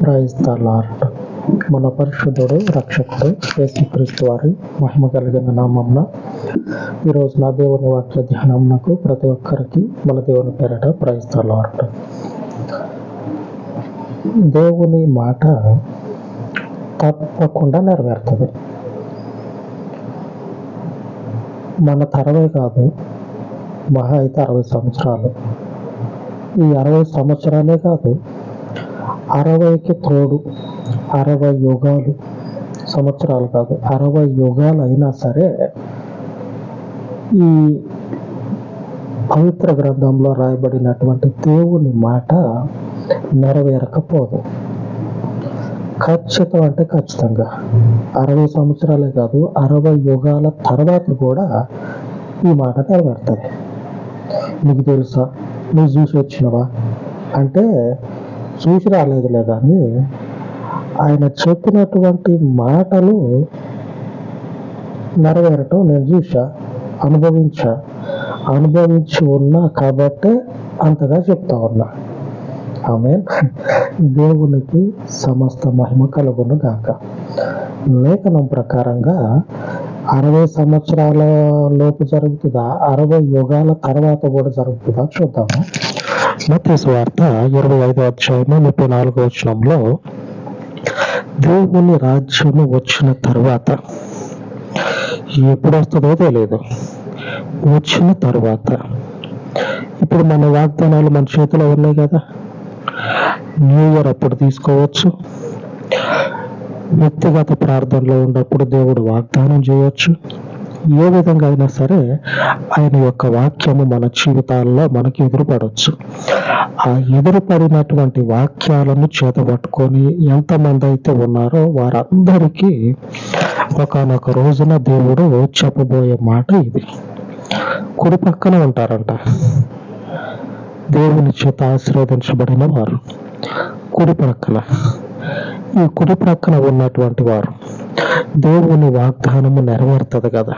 Praise the lord మన పరిశుద్ధుడు రక్షకుడు యేసుక్రీస్తు వారి మహిమ కలిగిన నామంన ఈరోజు నా దేవుని వాక్య ధ్యానంనకు ప్రతి ఒక్కరికి మన దేవుని పేరట ప్రైజ్ ద లార్డ్ దేవుని మాట తప్పకుండా నెరవేరుతుంది. మన తరవే కాదు మహా అయితే అరవై సంవత్సరాలు. ఈ అరవై సంవత్సరాలే కాదు అరవైకి తోడు అరవై యుగాలు సంవత్సరాలు కాదు అరవై యుగాలు అయినా సరే ఈ పవిత్ర గ్రంథంలో రాయబడినటువంటి దేవుని మాట నెరవేరకపోదు. ఖచ్చితం అంటే ఖచ్చితంగా. అరవై సంవత్సరాలే కాదు అరవై యుగాల తర్వాత కూడా ఈ మాట నెరవేరుతుంది. నీకు తెలుసా నువ్వు చూసి వచ్చినవా? అంటే చూసి రాలేదులే కానీ ఆయన చెప్పినటువంటి మాటలు నెరవేరటం నేను చూసా అనుభవించా. అనుభవించి ఉన్నా కాబట్టే అంతగా చెప్తా ఉన్నా. ఆమె దేవునికి సమస్త మహిమ కలుగును గాక. లేఖనం ప్రకారంగా అరవై సంవత్సరాల లోపు జరుగుతుందా అరవై యుగాల తర్వాత కూడా జరుగుతుందా చూద్దాము. మతేసు వార్త ఇరవై ఐదో అధ్యాయము ముప్పై నాలుగో వచనంలో దేవుని రాజ్యము వచ్చిన తర్వాత ఎప్పుడు వస్తుందో తెలియదు వచ్చిన తర్వాత. ఇప్పుడు మన వాగ్దానాలు మన చేతిలో ఉన్నాయి కదా. న్యూ ఇయర్ అప్పుడు తీసుకోవచ్చు. వ్యక్తిగత ప్రార్థనలో ఉన్నప్పుడు దేవుడు వాగ్దానం చేయవచ్చు ఏ విధంగా అయినా సరే ఆయన యొక్క వాక్యము మన జీవితాల్లో మనకి ఎదురుపడవచ్చు ఆ ఎదురుపడినటువంటి వాక్యాలను చేతబట్టుకొని ఎంతమంది అయితే ఉన్నారో వారందరికీ ఒకనొక రోజున దేవుడు చెప్పబోయే మాట ఇది. కుడి పక్కన ఉంటారంట. దేవుని చేత ఆశీర్వదించబడిన వారు. కుడి ప్రక్కన ఈ కుడి ప్రక్కన ఉన్నటువంటి వారు. దేవుని వాగ్దానము నెరవేరుతుంది కదా.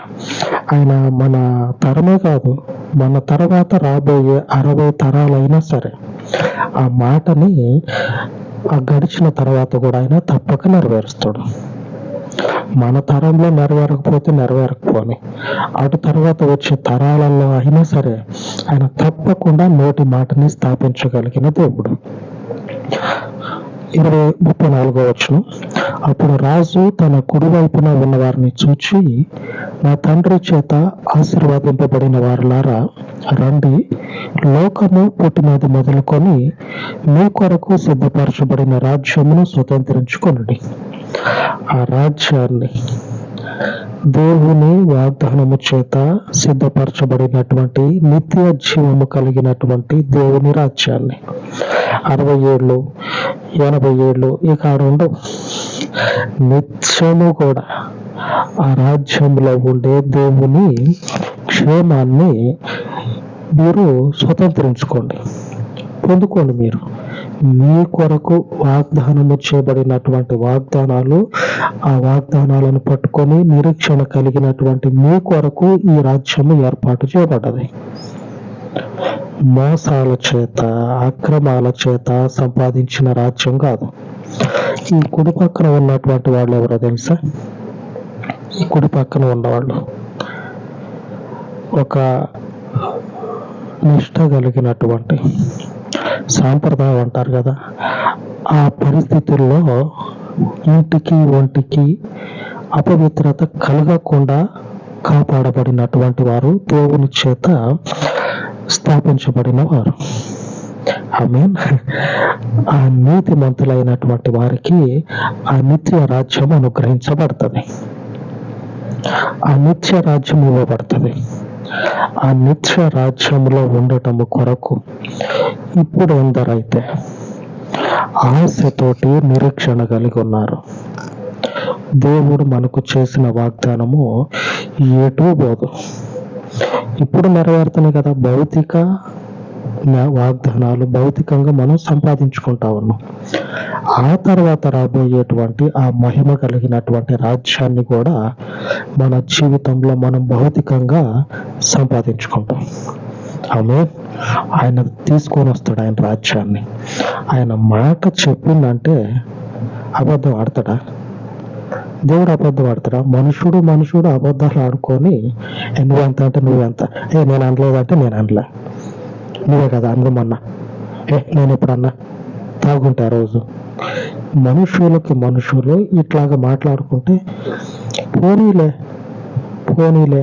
ఆయన మన తరమే కాదు మన తర్వాత రాబోయే అరవై తరాలైనా సరే ఆ మాటని ఆ గడిచిన తర్వాత కూడా ఆయన తప్పక నెరవేరుస్తాడు. మన తరంలో నెరవేరకపోతే నెరవేరకపోని అటు తర్వాత వచ్చే తరాలలో అయినా సరే ఆయన తప్పకుండా నోటి మాటని స్థాపించగలిగిన దేవుడు. ఇరవై ముప్పై నాలుగో వచ్చును అప్పుడు రాజు తన కుడివైపున ఉన్న వారిని చూచి నా తండ్రి చేత ఆశీర్వాదింపబడిన వారులారా రండి లోకము పుట్టినది మొదలుకొని మీ కొరకు సిద్ధపరచబడిన రాజ్యమును స్వతంత్రించుకొనండి. ఆ రాజ్యాన్ని దేవుని వాగ్దానము చేత సిద్ధపరచబడినటువంటి నిత్య జీవము కలిగినటువంటి దేవుని రాజ్యాన్ని. అరవై ఏళ్ళు ఎనభై ఏళ్ళు ఇక ఉండవు నిత్యము కూడా ఆ రాజ్యంలో ఉండే దేవుని క్షేమాన్ని మీరు స్వతంత్రించుకోండి. పొందుకోండి మీరు. మీ కొరకు వాగ్దానము చేయబడినటువంటి వాగ్దానాలు ఆ వాగ్దానాలను పట్టుకొని నిరీక్షణ కలిగినటువంటి మీ కొరకు ఈ రాజ్యము ఏర్పాటు చేయబడ్డది. మోసాల చేత అక్రమాల చేత సంపాదించిన రాజ్యం కాదు. ఈ కుడి పక్కన ఉన్నటువంటి వాళ్ళు ఎవరో తెలుసా? ఈ కుడి పక్కన ఉన్నవాళ్ళు. ఒక నిష్ట కలిగినటువంటి సాంప్రదాయం అంటారు కదా. ఆ పరిస్థితుల్లో ఇంటికి ఒంటికి అపవిత్రత కలగకుండా కాపాడబడినటువంటి వారు దేవుని చేత స్థాపించబడిన వారు. ఆమె ఆ నీతిమంతులైనటువంటి వారికి ఆ నిత్య రాజ్యం అనుగ్రహించబడుతుంది. ఆ నిత్య రాజ్యం ఇవ్వబడుతుంది. ఆ నిత్య రాజ్యంలో ఉండటము కొరకు ఇప్పుడు ఎందరైతే ఆశతోటి నిరీక్షణ కలిగి ఉన్నారు. దేవుడు మనకు చేసిన వాగ్దానము ఎటు పోదు. ఇప్పుడు నెరవేరుతుంది కదా భౌతిక వాగ్దానాలు భౌతికంగా మనం సంపాదించుకుంటా ఉన్నాం. ఆ తర్వాత రాబోయేటువంటి ఆ మహిమ కలిగినటువంటి రాజ్యాన్ని కూడా మన జీవితంలో మనం భౌతికంగా సంపాదించుకుంటాం. ఆమె ఆయన తీసుకొని వస్తాడు ఆయన రాజ్యాన్ని. ఆయన మాట చెప్పిందంటే అబద్ధం ఆడతాడా? దేవుడు అబద్ధం ఆడతాడా? మనుషుడు మనుషుడు అబద్ధాలు ఆడుకొని నువ్వెంత అంటే నువ్వెంత. ఏ నేను అనలేదంటే నేను అనలే. నువ్వే కదా అందమన్నా ఏ నేను ఎప్పుడన్నా తాగుంటా రోజు. మనుషులకి మనుషులు ఇట్లాగా మాట్లాడుకుంటే పోనీలే పోనీలే.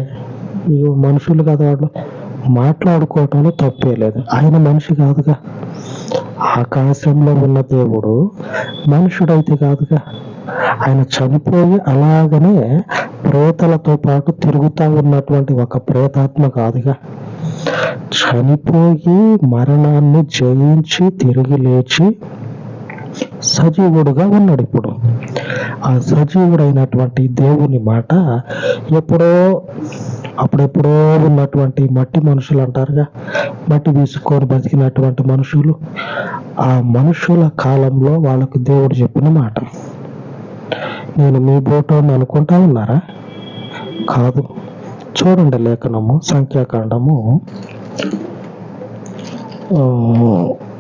మనుషులు కదా వాళ్ళు. మాట్లాడుకోవటంలో తప్పే లేదు. ఆయన మనిషి కాదుగా. ఆకాశంలో ఉన్న దేవుడు మనుషుడైతే కాదుగా. ఆయన చనిపోయి అలాగనే ప్రేతలతో పాటు తిరుగుతూ ఉన్నటువంటి ఒక ప్రేతాత్మ కాదుగా. చనిపోయి మరణాన్ని జయించి తిరిగి లేచి సజీవుడుగా ఉన్నాడు ఇప్పుడు. ఆ సజీవుడైనటువంటి దేవుని మాట ఎప్పుడో అప్పుడెప్పుడో ఉన్నటువంటి మట్టి మనుషులు అంటారుగా మట్టి వీసుకొని బతికినటువంటి మనుషులు. ఆ మనుషుల కాలంలో వాళ్ళకు దేవుడు చెప్పిన మాట. నేను మీ బోటోని అనుకుంటా ఉన్నారా? కాదు. చూడండి లేఖనము సంఖ్యాకాండము.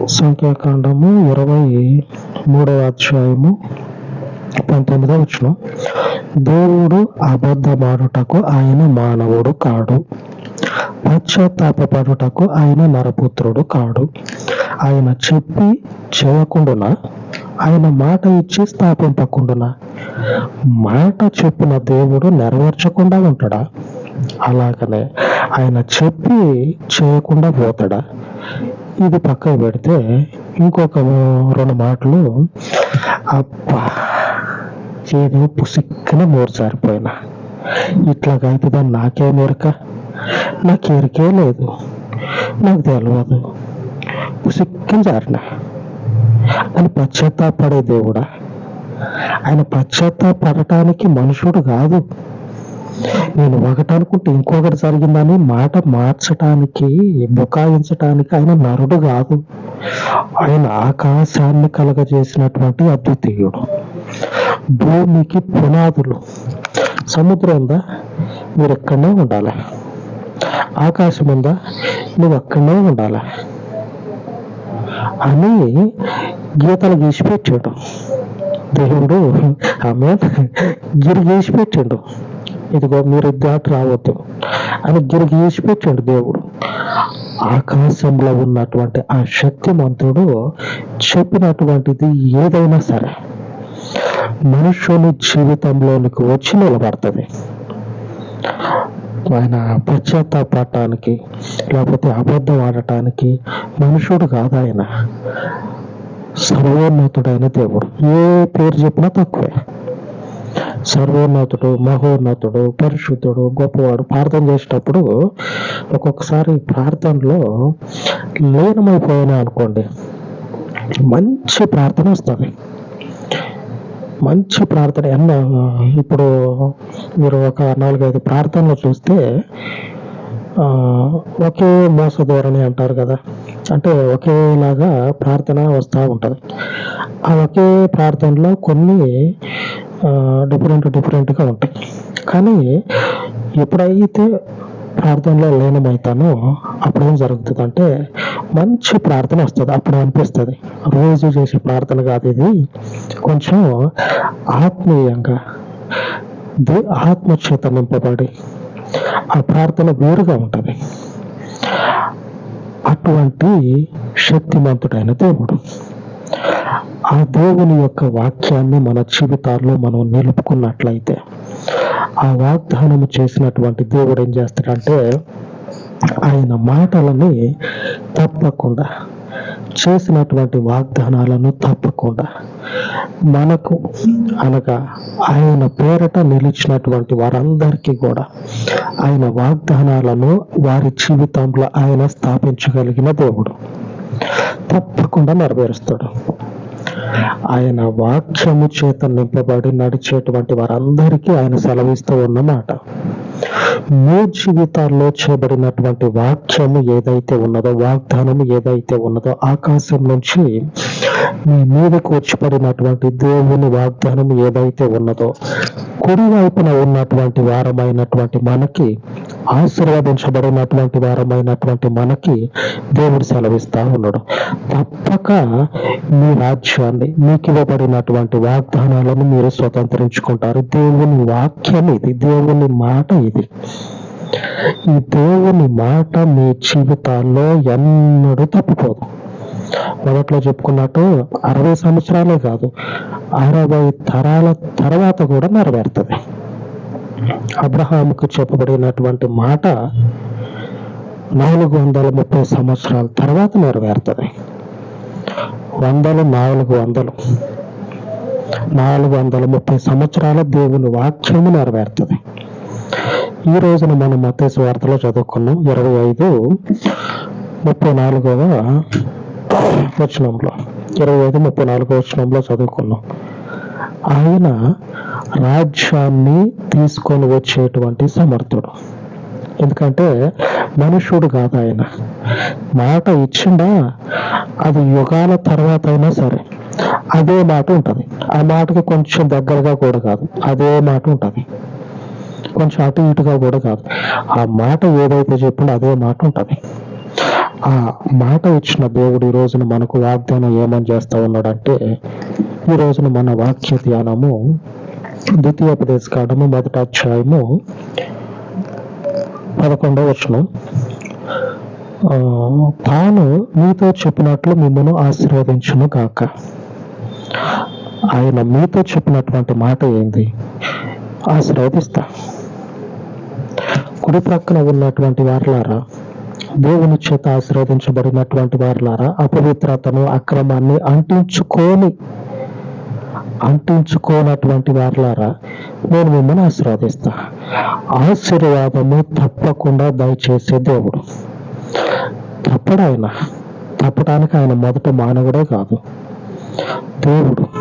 సంఖ్యాకాండము ఇరవై మూడవ అధ్యాయము పంతొమ్మిదో వచ్చిన దేవుడు అబద్ధమాడుటకు ఆయన మానవుడు కాడు. పశ్చాత్తాపడుటకు ఆయన నరపుత్రుడు కాడు. ఆయన చెప్పి చేయకుండా ఆయన మాట ఇచ్చి స్థాపింపకుండా మాట చెప్పిన దేవుడు నెరవేర్చకుండా ఉంటాడా? అలాగనే ఆయన చెప్పి చేయకుండా పోతాడా? ఇది పక్కకు పెడితే ఇంకొక రెండు మాటలు అబ్బా ఏదో పుసిక్కన మోరు సారిపోయినా ఇట్లాగైతుందని నాకేం ఎరక నాకు ఎరికే లేదు. నాకు తెలియదు పుసిక్కన జారిన? అని పశ్చాత్తాపడే దేవుడా ఆయన పశ్చాత్తాపడటానికి మనుషుడు కాదు. నేను ఒకటి అనుకుంటే ఇంకొకటి జరిగిందని మాట మార్చటానికి బుకాయించటానికి ఆయన నరుడు కాదు. ఆయన ఆకాశాన్ని కలగజేసినటువంటి అద్వితీయుడు. భూమికి పునాదులు. సముద్రం ఉందా మీరు ఎక్కడనే ఉండాలి. ఆకాశం ఉందా నువ్వు అక్కడనే ఉండాలి. అని గీతలు గీసి పెట్టాడు దేవుడు ఆమె గిరి గీసి పెట్టాడు ఇదిగో మీరు ఘాట్ రావద్దు. అని గిరి గీసి పెట్టాడు దేవుడు. ఆకాశంలో ఉన్నటువంటి ఆ శక్తిమంతుడు చెప్పినటువంటిది ఏదైనా సరే మనుషుని జీవితంలోనికి వచ్చి నిలబడుతుంది. ఆయన పశ్చాత్తాపడటానికి లేకపోతే అబద్ధం ఆడటానికి మనుషుడు కాదు ఆయన. సర్వోన్నతుడైన దేవుడు. ఏ పేరు చెప్పినా తక్కువే. సర్వోన్నతుడు మహోన్నతుడు పరిశుద్ధుడు గొప్పవాడు ప్రార్థన చేసేటప్పుడు ఒక్కొక్కసారి ప్రార్థనలో లీనమైపోయినా అనుకోండి. మంచి ప్రార్థన వస్తుంది. మంచి ప్రార్థన ఎన్న ఇప్పుడు మీరు ఒక నాలుగైదు ప్రార్థనలు చూస్తే ఆ, ఒకే మోస ధోరణి అంటారు కదా. అంటే ఒకేలాగా ప్రార్థన వస్తూ ఉంటుంది. ఆ ఒకే ప్రార్థనలో కొన్ని డిఫరెంట్ డిఫరెంట్గా ఉంటాయి. కానీ ఎప్పుడైతే ప్రార్థనలో లీనమవుతానో అప్పుడు ఏం జరుగుతుంది అంటే మంచి ప్రార్థన వస్తుంది అప్పుడు అనిపిస్తుంది. రోజు చేసే ప్రార్థన కాదు ఇది. కొంచెం ఆత్మీయంగా దే ఆత్మచేత నింపబడి ఆ ప్రార్థన వేరుగా ఉంటుంది. అటువంటి శక్తిమంతుడైన దేవుడు. ఆ దేవుని యొక్క వాక్యాన్ని మన జీవితాల్లో మనం నిలుపుకున్నట్లయితే ఆ వాగ్దానము చేసినటువంటి దేవుడు ఏం చేస్తాడంటే ఆయన మాటలని తప్పకుండా చేసినటువంటి వాగ్దానాలను తప్పకుండా మనకు అనగా ఆయన పేరట నిలిచినటువంటి వారందరికీ కూడా ఆయన వాగ్దానాలను వారి జీవితంలో ఆయన స్థాపించగలిగిన దేవుడు తప్పకుండా నెరవేరుస్తాడు. ఆయన వాక్యము చేత నింపబడి నడిచేటువంటి వారందరికీ ఆయన సెలవిస్తూ ఉన్నమాట మీ జీవితాల్లో చేయబడినటువంటి వాక్యము ఏదైతే ఉన్నదో వాగ్దానము ఏదైతే ఉన్నదో ఆకాశం నుంచి మీ మీదకు వచ్చిపడినటువంటి దేవుని వాగ్దానం ఏదైతే ఉన్నదో కుడి వైపున ఉన్నటువంటి వారమైనటువంటి మనకి ఆశీర్వదించబడినటువంటి వారమైనటువంటి మనకి దేవుడు సెలవిస్తా ఉన్నాడు. తప్పక మీ రాజ్యాన్ని మీకు ఇవ్వబడినటువంటి వాగ్దానాలను మీరు స్వతంత్రించుకుంటారు. దేవుని వాక్యం ఇది దేవుని మాట ఇది. ఈ దేవుని మాట మీ జీవితాల్లో ఎన్నడూ తప్పిపోదు. మొదట్లో చెప్పుకున్నట్టు అరవై సంవత్సరాలే కాదు అరవై తరాల తర్వాత కూడా నెరవేరుతుంది. అబ్రహాముకు చెప్పబడినటువంటి మాట నాలుగు వందల ముప్పై సంవత్సరాల తర్వాత నెరవేరుతుంది. వందలు నాలుగు వందలు. నాలుగు వందల ముప్పై సంవత్సరాల దేవుని వాక్యము నెరవేరుతుంది. ఈ రోజున మనం మత వార్తలో చదువుకున్నాం. ఇరవై ఐదు ముప్పై నాలుగవ వచనంలో. ఇరవై ఐదు ముప్పై నాలుగవ వచనంలో చదువుకున్నాం. ఆయన రాజ్యాన్ని తీసుకొని వచ్చేటువంటి సమర్థుడు. ఎందుకంటే మనుషుడు కాదు ఆయన. మాట ఇచ్చిండా అది యుగాల తర్వాత అయినా సరే అదే మాట ఉంటుంది. ఆ మాటకి కొంచెం దగ్గరగా కూడా కాదు. అదే మాట ఉంటుంది. కొంచెం అటు ఇటుగా కూడా కాదు. ఆ మాట ఏదైతే చెప్పిందో అదే మాట ఉంటుంది. ఆ మాట ఇచ్చిన దేవుడు ఈ రోజున మనకు వాగ్దానం ఏమని చేస్తా ఉన్నాడంటే ఈ రోజున మన వాక్య ధ్యానము ద్వితీయోపదేశ కాండము మొదటి అధ్యాయము పదకొండవ వచనం. ఆ, తాను మీతో చెప్పినట్లు మిమ్మల్ని ఆశీర్వదించును కాక ఆయన మీతో చెప్పినటువంటి మాట ఏంది? ఆశీర్వదిస్తా కుడి ప్రక్కన ఉన్నటువంటి వారులారా దేవుని చేత ఆశీర్వదించబడినటువంటి వారులారా అపవిత్రతను అక్రమాన్ని అంటించుకొని అంటించుకోనటువంటి వారులారా నేను మిమ్మల్ని ఆశీర్వదిస్తా ఆశీర్వాదము తప్పకుండా దయచేసే దేవుడు. తప్పడాయన తప్పడానికి ఆయన మొదట మానవుడే కాదు. దేవుడు.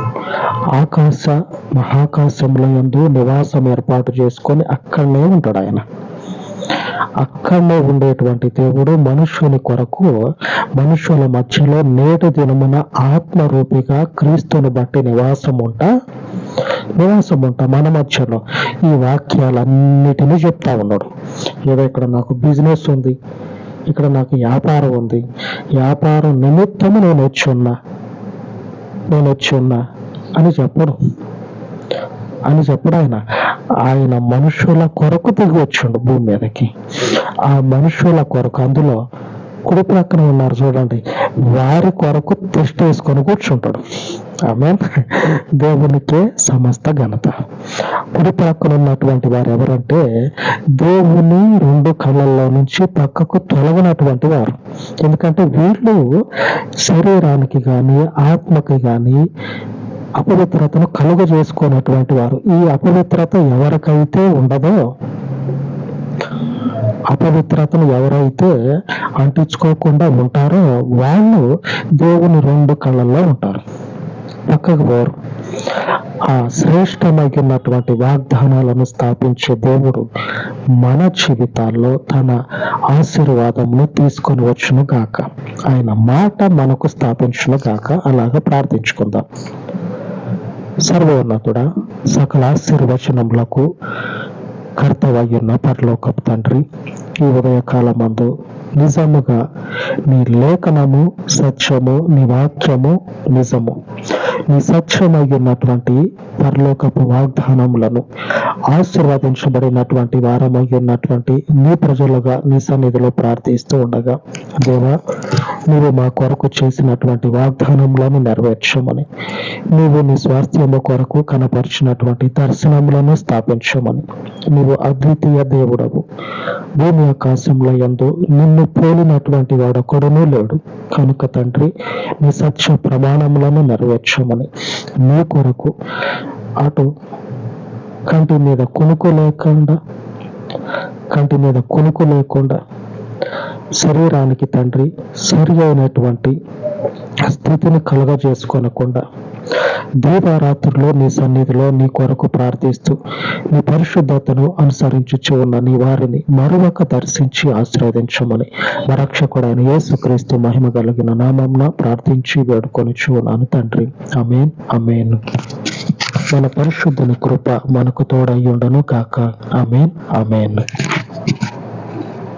ఆకాశ మహాకాశంలో యందు నివాసం ఏర్పాటు చేసుకొని అక్కడనే ఉంటాడు ఆయన. అక్కడనే ఉండేటువంటి దేవుడు మనుష్యుని కొరకు మనుషుల మధ్యలో నేటి దినమున ఆత్మరూపిగా క్రీస్తుని బట్టి నివాసం ఉంటా నివాసం ఉంటా మన మధ్యలో. ఈ వాక్యాలన్నిటినీ చెప్తా ఉన్నాడు. ఏదో ఇక్కడ నాకు బిజినెస్ ఉంది ఇక్కడ నాకు వ్యాపారం ఉంది వ్యాపారం నిమిత్తము నేను వచ్చి ఉన్నా నేను వచ్చి ఉన్నా. అని చెప్పడు. అని చెప్పడు ఆయన. ఆయన మనుషుల కొరకు దిగి వచ్చిండు భూమి మీదకి. ఆ మనుషుల కొరకు అందులో కుడి ప్రక్కన ఉన్నారు చూడండి. వారి కొరకు టెస్ట్ వేసుకొని కూర్చుంటాడు. ఆమె దేవునికే సమస్త ఘనత. కుడి ప్రక్కన ఉన్నటువంటి వారు ఎవరంటే దేవుని రెండు కళ్ళల్లో నుంచి పక్కకు తొలగినటువంటి వారు. ఎందుకంటే వీళ్ళు శరీరానికి కానీ ఆత్మకి కానీ అపవిత్రతను కలుగ చేసుకున్నటువంటి వారు. ఈ అపవిత్రత ఎవరికైతే ఉండదో అపవిత్రతను ఎవరైతే అంటించుకోకుండా ఉంటారో వాళ్ళు దేవుని రెండు కళ్ళల్లో ఉంటారు. పక్కకు పోరు. ఆ శ్రేష్టమైనటువంటి వాగ్దానాలను స్థాపించే దేవుడు మన జీవితాల్లో తన ఆశీర్వాదమును తీసుకొని వచ్చును గాక. ఆయన మాట మనకు స్థాపించును గాక. అలాగా ప్రార్థించుకుందాం. సర్వోన్నతుడ సకల ఆశీర్వచనములకు కర్తవయ్యున్న పరలోకపు తండ్రి ఈ ఉదయకాలమందు నిజముగా నీ లేఖనము సత్యము నీ వాక్యము నిజము. నిసత్యమై ఉన్నటువంటి పరలోకపు వాగ్దానములను ఆశీర్వదించబడినటువంటి వారమయ్యున్నటువంటి నీ ప్రజలుగా నీ సన్నిధిలో ప్రార్థిస్తూ ఉండగా దేవా నీవు మా కొరకు చేసినటువంటి వాగ్దానములను నెరవేర్చమని నీవు నీ స్వాస్థ్యము కొరకు కనపరిచినటువంటి దర్శనములను స్థాపించమని నీవు అద్వితీయ దేవుడవు. భూమి ఆకాశంలో ఎందు నిన్ను పోలినటువంటి వాడొకడునూ లేడు. కనుక తండ్రి నీ సత్య ప్రమాణములను నెరవేర్చమని నీ కొరకు అటు కంటి మీద కొనుక్కు లేకుండా కంటి మీద కొనుక్కు లేకుండా శరీరానికి తండ్రి సరి అయినటువంటి స్థితిని కలుగజేసుకోనకుండా దీవారాత్రుల్లో నీ సన్నిధిలో నీ కొరకు ప్రార్థిస్తూ నీ పరిశుద్ధతను అనుసరించుచు ఉన్న నీ వారిని మరొక దర్శించి ఆశీర్వదించమని మరక్షకుడైన యేసుక్రీస్తు మహిమ కలిగిన నామంన ప్రార్థించి వేడుకొనిచు ఉన్నాను తండ్రి. అమేన్ అమేన్ మన పరిశుద్ధుని కృప మనకు తోడయ్యుండను కాక అమేన్ అమేన్